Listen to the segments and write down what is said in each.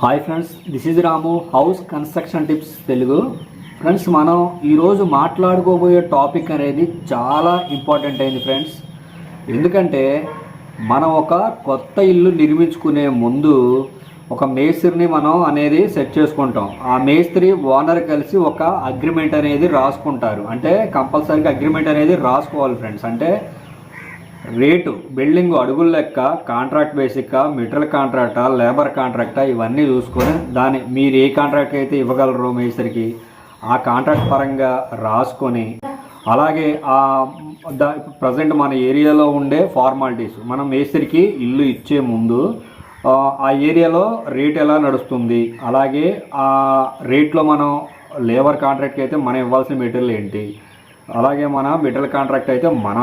Hi friends this is Ramu house construction tips Telugu friends మనం ఈరోజు మాట్లాడుకోబోయే topic అనేది చాలా ఇంపార్టెంట్ అయింది ఫ్రెండ్స్ ఎందుకంటే మనం ఒక కొత్త ఇల్లు నిర్మించుకునే ముందు ఒక మేస్త్రిని మనం అనేది సెట్ చేసుకుంటాం. ఆ మేస్త్రి ఓనర్ కలిసి ఒక అగ్రిమెంట్ అనేది రాసుకుంటారు. అంటే కంపల్సరీగా అగ్రిమెంట్ అనేది రాసుకోవాలి ఫ్రెండ్స్ అంటే రేటు బిల్డింగ్ అడుగుల లెక్క కాంట్రాక్ట్ బేసిక్కా మెటీరియల్ కాంట్రాక్టా లేబర్ కాంట్రాక్టా ఇవన్నీ చూసుకొని దాని మీరు ఏ కాంట్రాక్ట్ అయితే ఇవ్వగలరో మేసరికి ఆ కాంట్రాక్ట్ పరంగా రాసుకొని అలాగే ఆ ప్రజెంట్ మన ఏరియాలో ఉండే ఫార్మాలిటీస్ మనం మేస్త్రికి ఇల్లు ఇచ్చే ముందు ఆ, ఆ ఏరియాలో రేట్ ఎలా నడుస్తుంది అలాగే ఆ రేట్లో మనం లేబర్ కాంట్రాక్ట్కి అయితే మనం ఇవ్వాల్సిన మెటీరియల్ ఏంటి అలాగే మన మెటల్ కాంట్రాక్ట్ అయితే మన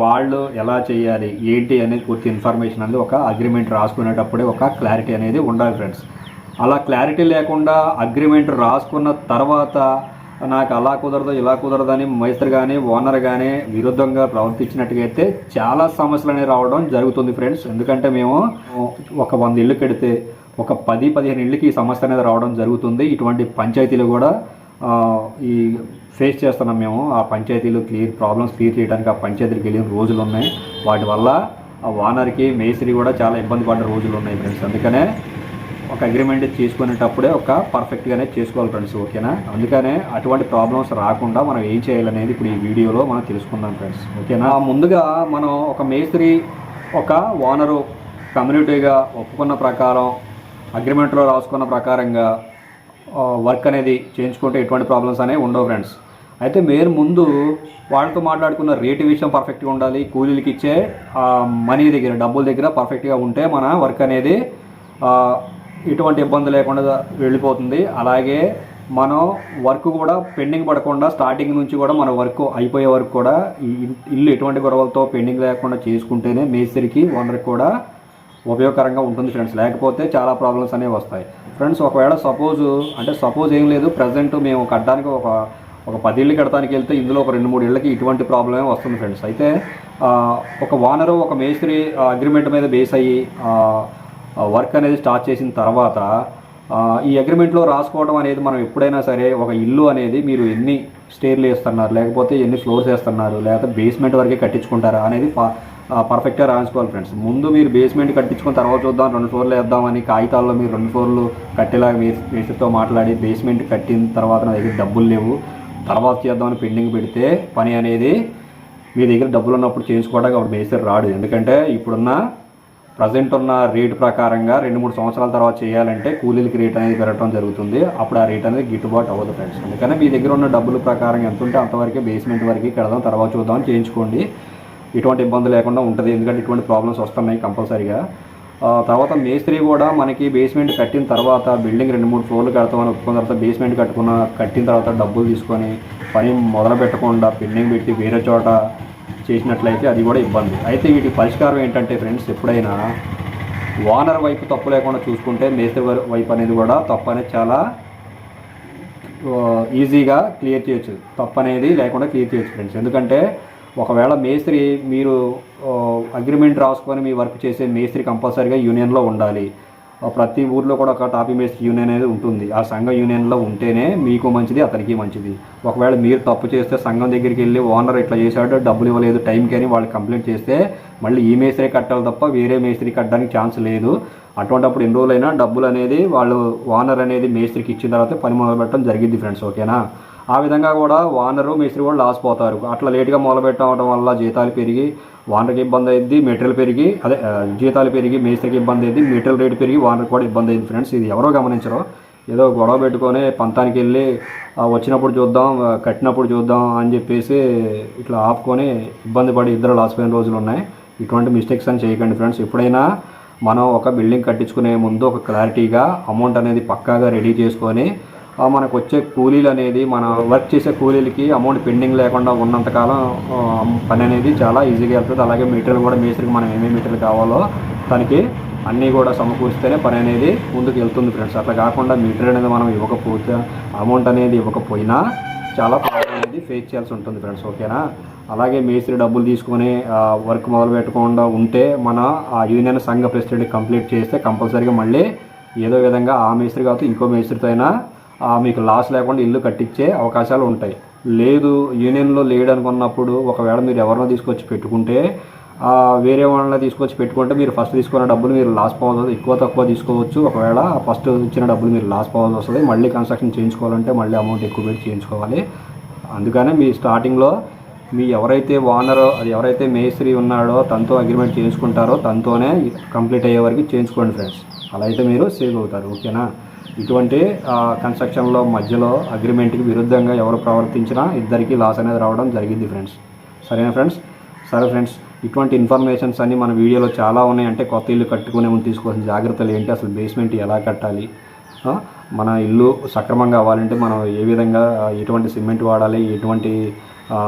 వాళ్ళు ఎలా చేయాలి ఏంటి అనేది పూర్తి ఇన్ఫర్మేషన్ అనేది ఒక అగ్రిమెంట్ రాసుకునేటప్పుడే ఒక క్లారిటీ అనేది ఉండాలి ఫ్రెండ్స్. అలా క్లారిటీ లేకుండా అగ్రిమెంట్ రాసుకున్న తర్వాత నాకు అలా కుదరదు ఇలా కుదరదు అని మైస్టర్ కానీ ఓనర్ కానీ విరుద్ధంగా ప్రవర్తించినట్టుగా అయితే చాలా సమస్యలు అనేవి రావడం జరుగుతుంది ఫ్రెండ్స్. ఎందుకంటే మేము ఒక వంద ఇల్లు కడితే ఒక పది పదిహేను ఇళ్ళకి ఈ సమస్య అనేది రావడం జరుగుతుంది. ఇటువంటి పంచాయతీలు కూడా ఈ ఫేస్ చేస్తున్నాం మేము. ఆ పంచాయతీలు క్లియర్ ప్రాబ్లమ్స్ క్లియర్ చేయడానికి ఆ పంచాయతీలకు వెళ్ళిన రోజులు ఉన్నాయి. వాటి వల్ల ఆ ఓనర్కి మేస్త్రి కూడా చాలా ఇబ్బంది పడ్డ రోజులు ఉన్నాయి ఫ్రెండ్స్. అందుకనే ఒక అగ్రిమెంట్ చేసుకునేటప్పుడే ఒక పర్ఫెక్ట్గానే చేసుకోవాలి ఫ్రెండ్స్ ఓకేనా? అందుకనే అటువంటి ప్రాబ్లమ్స్ రాకుండా మనం ఏం చేయాలనేది ఇప్పుడు ఈ వీడియోలో మనం తెలుసుకుందాం ఫ్రెండ్స్ ఓకేనా? ముందుగా మనం ఒక మేస్త్రి ఒక ఓనరు కమ్యూనిటీగా ఒప్పుకున్న ప్రకారం అగ్రిమెంట్లో రాసుకున్న ప్రకారంగా వర్క్ అనేది చేయించుకుంటే ఎటువంటి ప్రాబ్లమ్స్ అనేవి ఉండవు ఫ్రెండ్స్. అయితే మీరు ముందు వాళ్ళతో మాట్లాడుకున్న రేటు విషయం పర్ఫెక్ట్గా ఉండాలి. కూలీలకి ఇచ్చే మనీ దగ్గర డబ్బుల దగ్గర పర్ఫెక్ట్గా ఉంటే మన వర్క్ అనేది ఎటువంటి ఇబ్బంది లేకుండా వెళ్ళిపోతుంది. అలాగే మనం వర్క్ కూడా పెండింగ్ పడకుండా స్టార్టింగ్ నుంచి కూడా మన వర్క్ అయిపోయే వరకు కూడా ఇల్లు ఎటువంటి గొడవలతో పెండింగ్ లేకుండా చేసుకుంటేనే మేస్త్రికి ఓనర్కి కూడా ఉపయోగకరంగా ఉంటుంది ఫ్రెండ్స్ లేకపోతే చాలా ప్రాబ్లమ్స్ అనేవి వస్తాయి. ఫ్రెండ్స్ ఒకవేళ సపోజ్ అంటే సపోజ్ ఏం లేదు ప్రజెంట్ మేము కట్టడానికి ఒక ఒక పది ఇళ్ళు కడటానికి వెళ్తే ఇందులో ఒక రెండు మూడు ఏళ్ళకి ఇటువంటి ప్రాబ్లమే వస్తుంది ఫ్రెండ్స్. అయితే ఒక ఓనరు ఒక మేస్త్రి అగ్రిమెంట్ మీద బేస్ అయ్యి వర్క్ అనేది స్టార్ట్ చేసిన తర్వాత ఈ అగ్రిమెంట్లో రాసుకోవడం అనేది మనం ఎప్పుడైనా సరే ఒక ఇల్లు అనేది మీరు ఎన్ని స్టేర్లు వేస్తున్నారు లేకపోతే ఎన్ని ఫ్లోర్స్ వేస్తున్నారు లేకపోతే బేస్మెంట్ వరకే కట్టించుకుంటారా అనేది పర్ఫెక్ట్గా రాసుకోవాలి ఫ్రెండ్స్. ముందు మీరు బేస్మెంట్ కట్టించుకున్న తర్వాత చూద్దాం రెండు ఫ్లోర్లు వేద్దామని కాగితాల్లో మీరు రెండు ఫ్లోర్లు కట్టేలాగా మీ మేస్త్రితో మాట్లాడి బేస్మెంట్ కట్టిన తర్వాత నా దగ్గర డబ్బులు లేవు. తర్వాత చేద్దామని పెండింగ్ పెడితే పని అనేది మీ దగ్గర డబ్బులు ఉన్నప్పుడు చేయించుకోవడానికి అప్పుడు మేస్త్రి రాడు. ఎందుకంటే ఇప్పుడున్న ప్రజెంట్ ఉన్న రేటు ప్రకారంగా రెండు మూడు సంవత్సరాల తర్వాత చేయాలంటే కూలీలకి రేట్ అనేది పెరగడం జరుగుతుంది. అప్పుడు ఆ రేట్ అనేది గిట్టుబాటు అవ్వదు ఫ్రెండ్స్ అందుకని మీ దగ్గర ఉన్న డబ్బుల ప్రకారం ఎంత ఉంటే అంతవరకే బేస్మెంట్ వరకు కడదాం తర్వాత చూద్దాం చేయించుకోండి. ఎటువంటి ఇబ్బంది లేకుండా ఉంటుంది. ఎందుకంటే ఇటువంటి ప్రాబ్లమ్స్ వస్తున్నాయి కంపల్సరీగా. తర్వాత మేస్త్రి కూడా మనకి బేస్మెంట్ కట్టిన తర్వాత బిల్డింగ్ రెండు మూడు ఫ్లోర్లు కడతామని ఒప్పుకున్న తర్వాత బేస్మెంట్ కట్టుకున్న కట్టిన తర్వాత డబ్బులు తీసుకొని పని మొదలు పెట్టకుండా బిల్డింగ్ పెట్టి వేరే చోట చేసినట్లయితే అది కూడా ఇబ్బంది. అయితే వీటి పరిష్కారం ఏంటంటే ఫ్రెండ్స్ ఎప్పుడైనా ఓనర్ వైపు తప్పు లేకుండా చూసుకుంటే మేస్త్రి వైపు అనేది కూడా తప్పు అనేది చాలా ఈజీగా క్లియర్ చేయొచ్చు. తప్పు అనేది లేకుండా క్లియర్ చేయొచ్చు ఫ్రెండ్స్ ఎందుకంటే ఒకవేళ మేస్త్రి మీరు అగ్రిమెంట్ రాసుకొని మీ వర్క్ చేసే మేస్త్రి కంపల్సరీగా యూనియన్లో ఉండాలి. ప్రతి ఊర్లో కూడా ఒక టాపీ మేస్త్రి యూనియన్ అనేది ఉంటుంది. ఆ సంఘ యూనియన్లో ఉంటేనే మీకు మంచిది అతనికి మంచిది. ఒకవేళ మీరు తప్పు చేస్తే సంఘం దగ్గరికి వెళ్ళి ఓనర్ ఇట్లా చేశాడు డబ్బులు ఇవ్వలేదు టైంకి అని వాళ్ళు కంప్లైంట్ చేస్తే మళ్ళీ ఈ మేస్త్రి కట్టాలి తప్ప వేరే మేస్త్రి కట్టడానికి ఛాన్స్ లేదు. అటువంటిప్పుడు ఎన్ని రోజులైనా డబ్బులు అనేది వాళ్ళు ఓనర్ అనేది మేస్త్రికి ఇచ్చిన తర్వాత పని మొదలు పెట్టడం జరిగింది ఫ్రెండ్స్ ఓకేనా? ఆ విధంగా కూడా ఓనరు మేస్త్రి కూడా లాస్ పోతారు అట్లా లేట్గా మొదలుపెట్టడం వల్ల జీతాలు పెరిగి ఓనర్కి ఇబ్బంది అయింది మెటీరియల్ పెరిగి అదే జీతాలు పెరిగి మేస్త్రికి ఇబ్బంది అయింది మెటీరియల్ రేట్ పెరిగి ఓనర్కి కూడా ఇబ్బంది అయింది ఫ్రెండ్స్. ఇది ఎవరో గమనించరు. ఏదో గొడవ పెట్టుకొని పంతానికి వెళ్ళి వచ్చినప్పుడు చూద్దాం కట్టినప్పుడు చూద్దాం అని చెప్పేసి ఇట్లా ఆపుకొని ఇబ్బంది పడి ఇద్దరు లాసిపోయిన రోజులు ఉన్నాయి. ఇటువంటి మిస్టేక్స్ అని చేయకండి ఫ్రెండ్స్. ఎప్పుడైనా మనం ఒక బిల్డింగ్ కట్టించుకునే ముందు ఒక క్లారిటీగా అమౌంట్ అనేది పక్కాగా రెడీ చేసుకొని మనకు వచ్చే కూలీలు అనేది మన వర్క్ చేసే కూలీలకి అమౌంట్ పెండింగ్ లేకుండా ఉన్నంతకాలం పని అనేది చాలా ఈజీగా వెళ్తుంది. అలాగే మెటీరియల్ కూడా మేస్త్రికి మనం ఏమేమి మెటీరియల్ కావాలో తనకి అన్నీ కూడా సమకూరిస్తేనే పని అనేది ముందుకు వెళ్తుంది ఫ్రెండ్స్. అట్లా కాకుండా మెటీరియల్ అనేది మనం ఇవ్వకపోతే అమౌంట్ అనేది ఇవ్వకపోయినా చాలా ప్రాబ్లం అనేది ఫేస్ చేయాల్సి ఉంటుంది ఫ్రెండ్స్ ఓకేనా అలాగే మేస్త్రి డబ్బులు తీసుకొని వర్క్ మొదలు పెట్టకుండా ఉంటే మన ఆ యూనియన్ సంఘ ప్రెసిడెంట్ కంప్లీట్ చేస్తే కంపల్సరీగా మళ్ళీ ఏదో విధంగా ఆ మేస్త్రి కావచ్చు ఇంకో మేస్త్రితో అయినా మీకు లాస్ లేకుండా ఇల్లు కట్టించే అవకాశాలు ఉంటాయి. లేదు యూనియన్లో లేడనుకున్నప్పుడు ఒకవేళ మీరు ఎవరినో తీసుకొచ్చి పెట్టుకుంటే వేరే వాళ్ళని తీసుకొచ్చి పెట్టుకుంటే మీరు ఫస్ట్ తీసుకున్న డబ్బులు మీరు లాస్ పోవాల్సి ఎక్కువ తక్కువ తీసుకోవచ్చు. ఒకవేళ ఫస్ట్ ఇచ్చిన డబ్బులు మీరు లాస్ పోవాల్సి వస్తుంది. మళ్ళీ కన్స్ట్రక్షన్ చేయించుకోవాలంటే మళ్ళీ అమౌంట్ ఎక్కువ పెట్టి చేయించుకోవాలి. అందుకనే మీ స్టార్టింగ్లో మీ ఎవరైతే ఓనర్ అది ఎవరైతే మేస్త్రి ఉన్నాడో తనతో అగ్రిమెంట్ చేయించుకుంటారో తనతోనే కంప్లీట్ అయ్యే వరకు చేయించుకోండి ఫ్రెండ్స్ అలా అయితే మీరు సేవ్ అవుతారు. ఓకేనా? ఇటువంటి కన్స్ట్రక్షన్లో మధ్యలో అగ్రిమెంట్కి విరుద్ధంగా ఎవరు ప్రవర్తించినా ఇద్దరికి లాస్ అనేది రావడం జరిగింది ఫ్రెండ్స్ సరేనా ఫ్రెండ్స్ సరే ఫ్రెండ్స్ ఇటువంటి ఇన్ఫర్మేషన్స్ అన్ని మన వీడియోలో చాలా ఉన్నాయి. అంటే కొత్త ఇల్లు కట్టుకునే ముందు తీసుకోవాల్సిన జాగ్రత్తలు ఏంటి? అసలు బేస్మెంట్ ఎలా కట్టాలి? మన ఇల్లు సక్రమంగా అవ్వాలంటే మనం ఏ విధంగా ఎటువంటి సిమెంట్ వాడాలి? ఎటువంటి ఆ,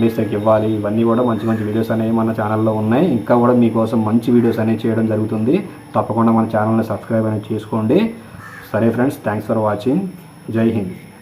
మేస్త్రికి ఇవ్వాలి? ఇవన్నీ కూడా మంచి మంచి వీడియోస్ అనేవి మన ఛానల్లో ఉన్నాయి. ఇంకా కూడా మీకోసం మంచి వీడియోస్ అనేవి చేయడం జరుగుతుంది. తప్పకుండా మన ఛానల్ని సబ్స్క్రైబ్ అనేది చేసుకోండి. సరే ఫ్రెండ్స్ థ్యాంక్స్ ఫర్ వాచింగ్ జై హింద్